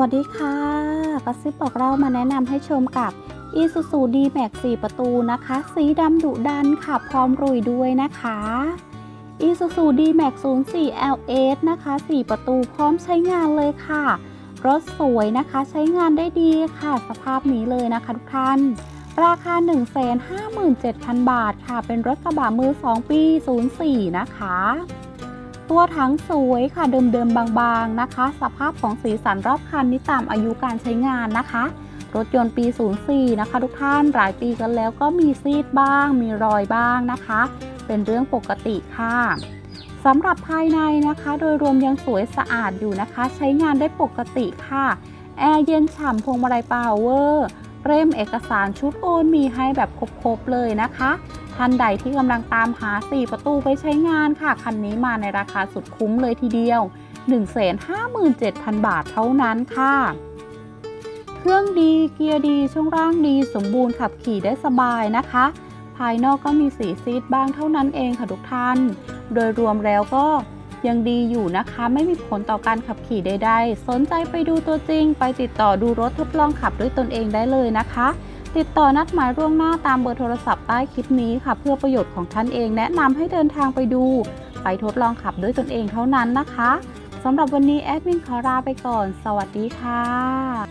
วัสดีค่ะกระซิบบอกเรามาแนะนำให้ชมกับ Isuzu D-Max 4 ประตูนะคะ สีดำดุดันค่ะ พร้อมรุยด้วยนะคะ Isuzu D-Max 04 LS นะคะ 4 ประตูพร้อมใช้งานเลยค่ะ รถสวยนะคะใช้งานได้ดีค่ะ สภาพนี้เลยนะคะทุกท่าน ราคา 157,000 บาทค่ะ เป็นรถกระบะมือ 2 ปี 04 นะคะ ตัวถังสวยค่ะเดิมๆบางๆนะคะ สภาพของสีสันรอบคันนี้ตามอายุการใช้งานนะคะ รถยนต์ปี 04 นะคะ ทุกท่านหลายปีกันแล้วก็มีซีดบ้าง มีรอยบ้างนะคะ เป็นเรื่องปกติค่ะสำหรับภายในนะคะ โดยรวมยังสวยสะอาดอยู่นะคะ ใช้งานได้ปกติค่ะ แอร์เย็นฉ่ำพวงมาลัยพาวเวอร์ เร่มเอกสารชุดโอนมีให้แบบครบๆเลยนะคะท่านใดที่กำลังตามหา 4 ประตูไปใช้งานค่ะ คันนี้มาในราคาสุดคุ้มเลยทีเดียว 157,000 บาทเท่านั้นค่ะ เครื่องดีเกียร์ดีช่วงล่างดีสมบูรณ์ขับขี่ได้สบายนะคะ ภายนอกก็มีสีซีดบ้างเท่านั้นเองค่ะทุกท่าน โดยรวมแล้วก็ ยังดีอยู่นะคะ ไม่มีผลต่อการขับขี่ใดๆ สนใจไปดูตัวจริง ไปติดต่อดูรถทดลองขับด้วยตนเองได้เลยนะคะ ติดต่อนัดหมายล่วงหน้าตามเบอร์โทรศัพท์ใต้คลิปนี้ค่ะ เพื่อประโยชน์ของท่านเองแนะนำให้เดินทางไปดู ไปทดลองขับด้วยตนเองเท่านั้นนะคะสำหรับวันนี้แอดมินขอลาไปก่อน สวัสดีค่ะ